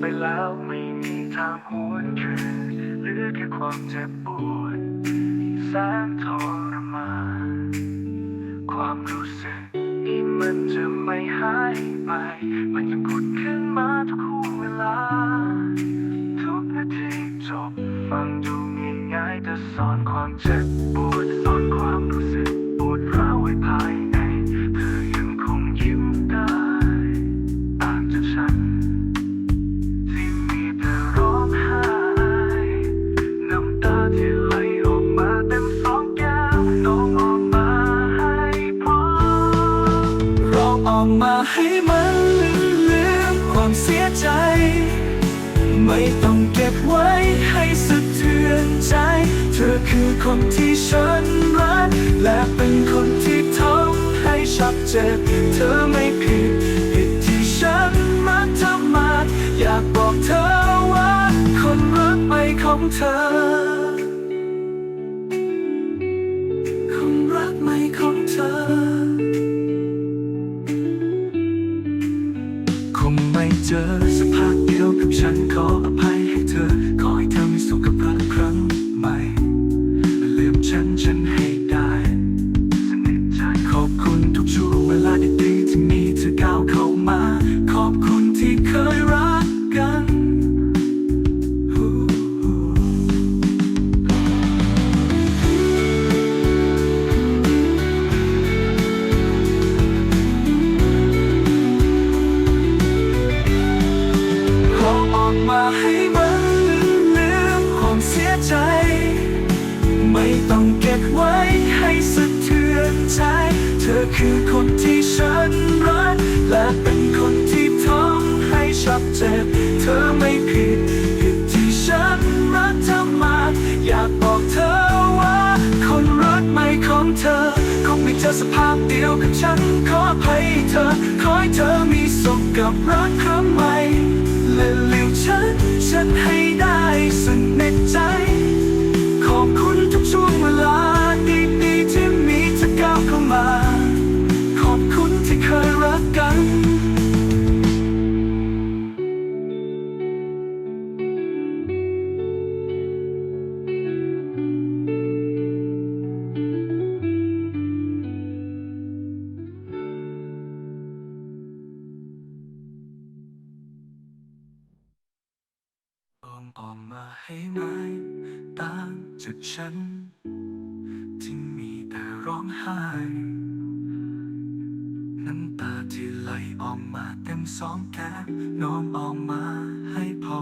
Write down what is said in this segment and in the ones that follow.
ไปแล้วไม่มีทางหวนคืนเหลือแค่ความเจ็บปวดแสนทรมานความรู้สึกที่มันจะไม่หายไป มันยังขุดขึ้นมาทุกเวลา ออกมาให้มันลืมความเสียใจ ไม่ต้องเก็บไว้ให้สะเทือนใจ เธอคือคนที่ฉันรัก และเป็นคนที่ทำให้ฉับเจ็บ เธอไม่ผิดผิดที่ฉันรักเธอมากอยากบอกเธอว่า คนรักไม่ของเธอ บ เธอไม่ผิด ผิดที่ฉันรักเธอมา อยากบอกเธอว่า คนรักใหม่ของเธอ คงไม่เจอสภาพเดียวกับฉัน ขออภัยให้เธอ ขอให้เธอมีสุขกับรักครั้งใหม่และลืมฉัน ฉันให้ได้สุดในใจ ฉัน ที่มีแต่ร้องไห้ น้ำตาที่ไหลออกมาเต็มสองแก้มนอนออกมาให้พอ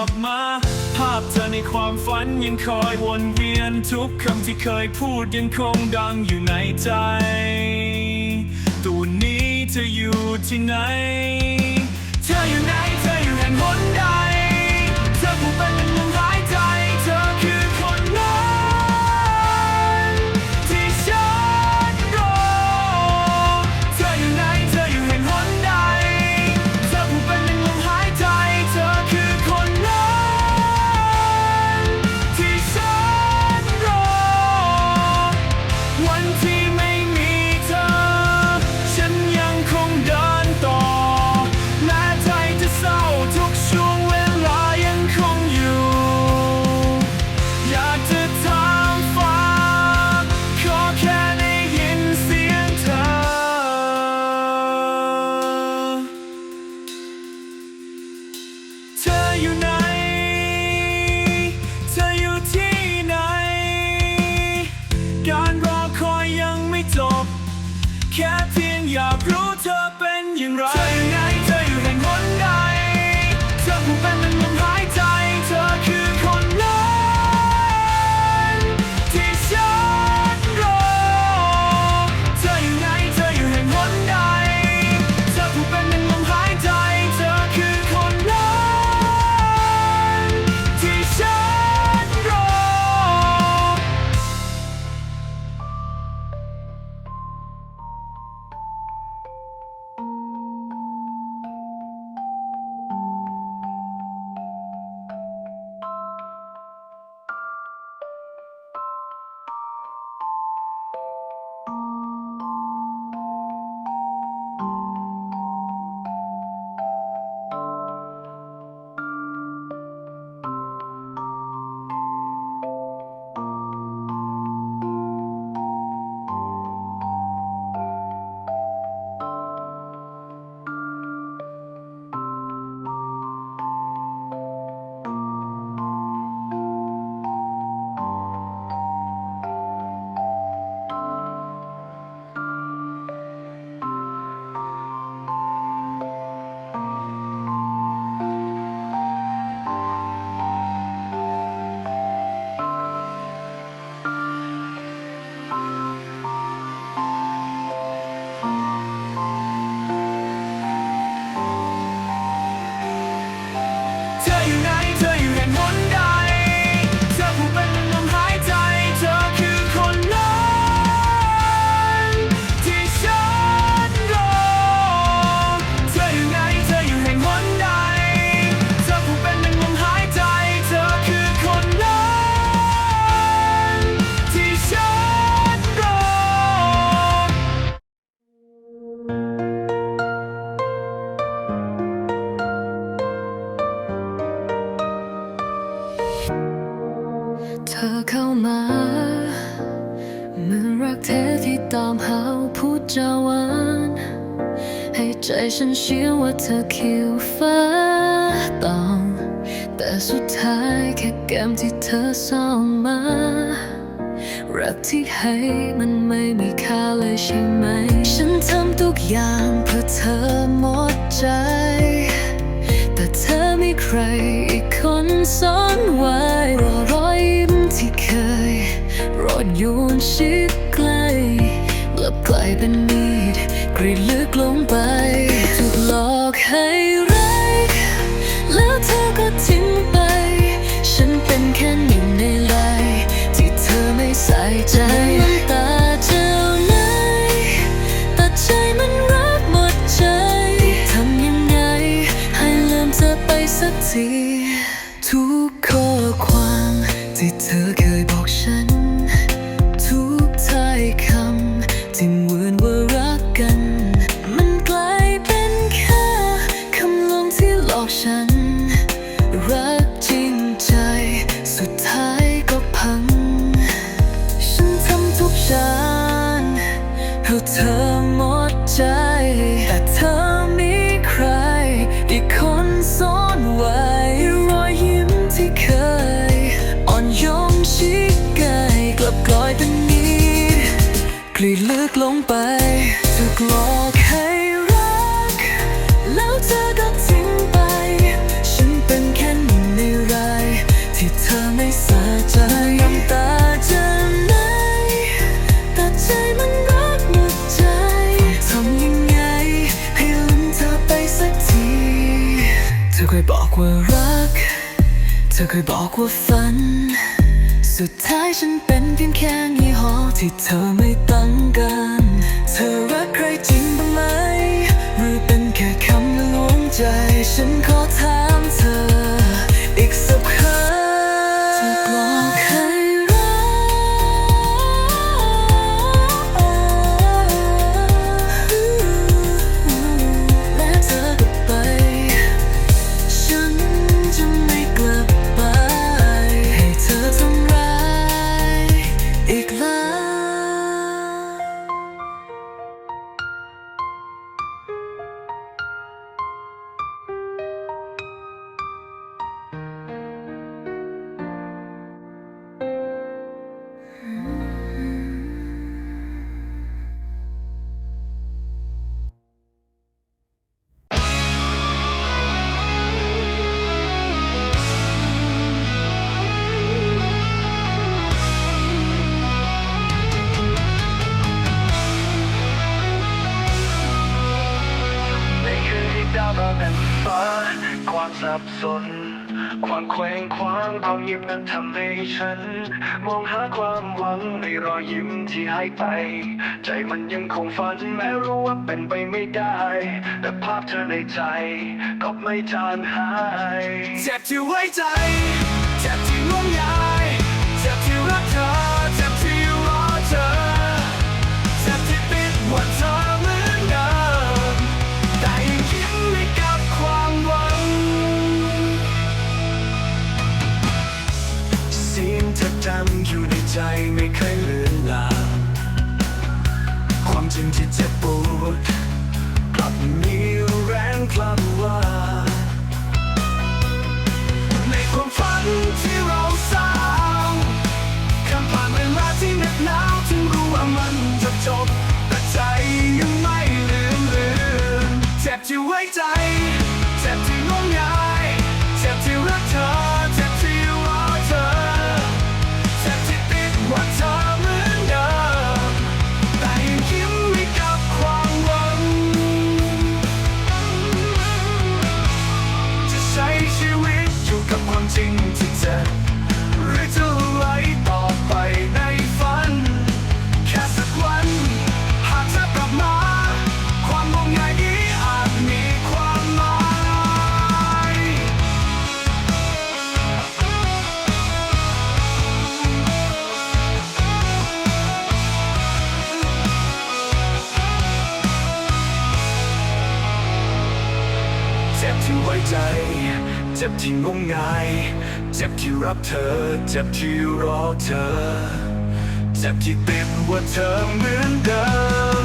ไม่กลับมา ภาพเธอในความฝันยังคอยวนเวียนทุกคำที่เคยพูดยังคงดังอยู่ในใจ ตัวนี้เธออยู่ที่ไหน เธออยู่ไหน เธออยู่แห่งหนใด เธอคิวฟ้าตอง แต่สุดท้ายแค่เกมที่เธอส่งมา รักที่ให้มันไม่มีค่าเลยใช่ไหม ฉันทำทุกอย่างเพื่อเธอหมดใจ แต่เธอมีใครอีกคนซ่อนไว้รอรอยยิ้มที่เคยรอดยูนชิดใกล้กลับกลายเป็นมีดกรีดลึกลงไป ลีลึกลงไปถูกหลอกให้รัก แล้วเธอก็ทิ้งไป ฉันเป็นแค่หนึ่งในรายที่เธอไม่สะใจน้ำตาจะไหลแต่ใจมันรักหมดใจทำยังไง ให้ลืมเธอไปสักที เธอเคยบอกว่ารัก เธอเคยบอกว่าฝัน สุดท้ายฉันเป็นเพียงแค่ยี่ห้อที่เธอไม่ตั้งการเธอ สน ความเคว้งคว้างบางยิ้มนั้นทำให้ฉัน มองหาความหวังในรอยยิ้มที่หายไป ใจมันยังคงฝันแม้รู้ว่าเป็นไปไม่ได้ แต่ภาพเธอในใจ ก็ไม่จางหาย เจ็บที่ไว้ใจำอยู่ในใจไม่เคยเลือนลางความจริงที่เจ็บปวดกลับมีแรงพลันว่า ที่งงงาย เจ็บที่รับเธอ เจ็บที่รอเธอ เจ็บที่ติดว่าเธอเหมือนเดิม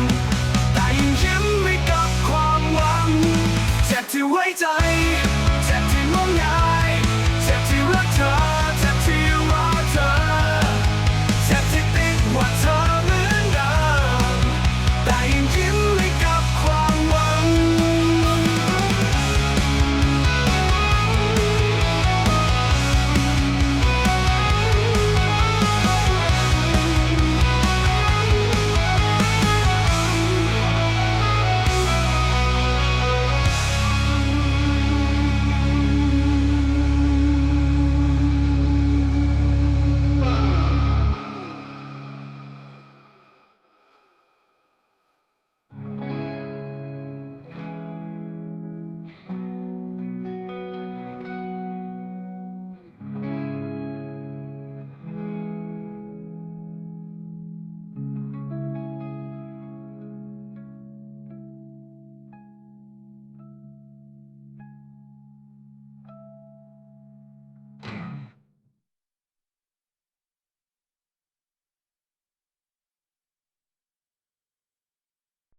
แต่ยังยิ้มไม่กับความหวัง เจ็บที่ไว้ใจ